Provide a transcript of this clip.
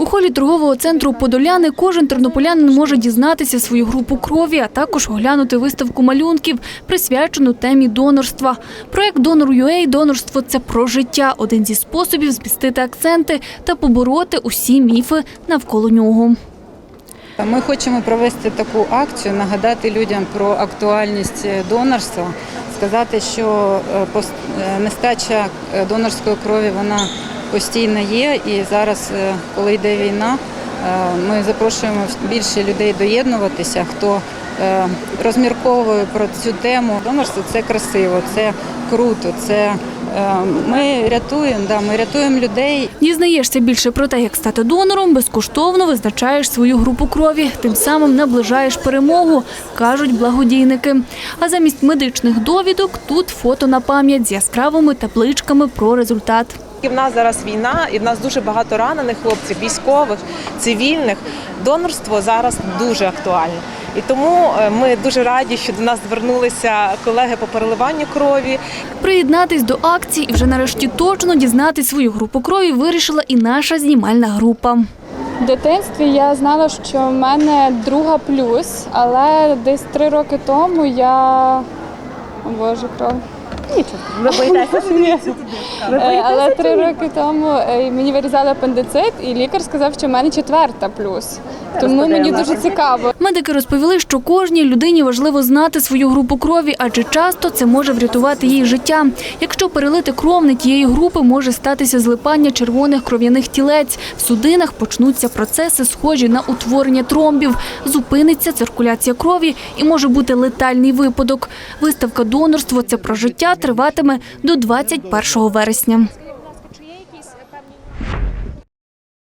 У холі торгового центру Подоляни кожен тернополянин може дізнатися свою групу крові, а також оглянути виставку малюнків, присвячену темі донорства. Проект «Донор.UA» «Донорство – це про життя» – один зі способів змістити акценти та побороти усі міфи навколо нього. Ми хочемо провести таку акцію, нагадати людям про актуальність донорства, сказати, що е, е, нестача е, донорської крові вона постійно є. І зараз, е, коли йде війна, е, ми запрошуємо більше людей доєднуватися, хто е, розмірковує про цю тему. Донорство це красиво, це круто. Це ми рятуємо, да, ми рятуємо людей Дізнаєшся більше про те, як стати донором, безкоштовно визначаєш свою групу крові, тим самим наближаєш перемогу, кажуть благодійники. А замість медичних довідок тут фото на пам'ять з яскравими табличками про результат. І в нас зараз війна, і в нас дуже багато ранених хлопців, військових, цивільних. Донорство зараз дуже актуальне. І тому е, ми дуже раді, що до нас звернулися колеги по переливанню крові. Приєднатись до акції і вже нарешті точно дізнати свою групу крові вирішила і наша знімальна група. В дитинстві я знала, що в мене друга плюс, але десь три роки тому я. О Боже, кров. Ви боїтеся? Е, Але три роки тому е, мені вирізали апендицит, і лікар сказав, що в мене четверта плюс. Тому мені дуже цікаво. Медики розповіли, що кожній людині важливо знати свою групу крові, адже часто це може врятувати їй життя. Якщо перелити кров не тієї групи, може статися злипання червоних кров'яних тілець. В судинах почнуться процеси, схожі на утворення тромбів. Зупиниться циркуляція крові і може бути летальний випадок. Виставка донорство це про життя триватиме до 21 вересня.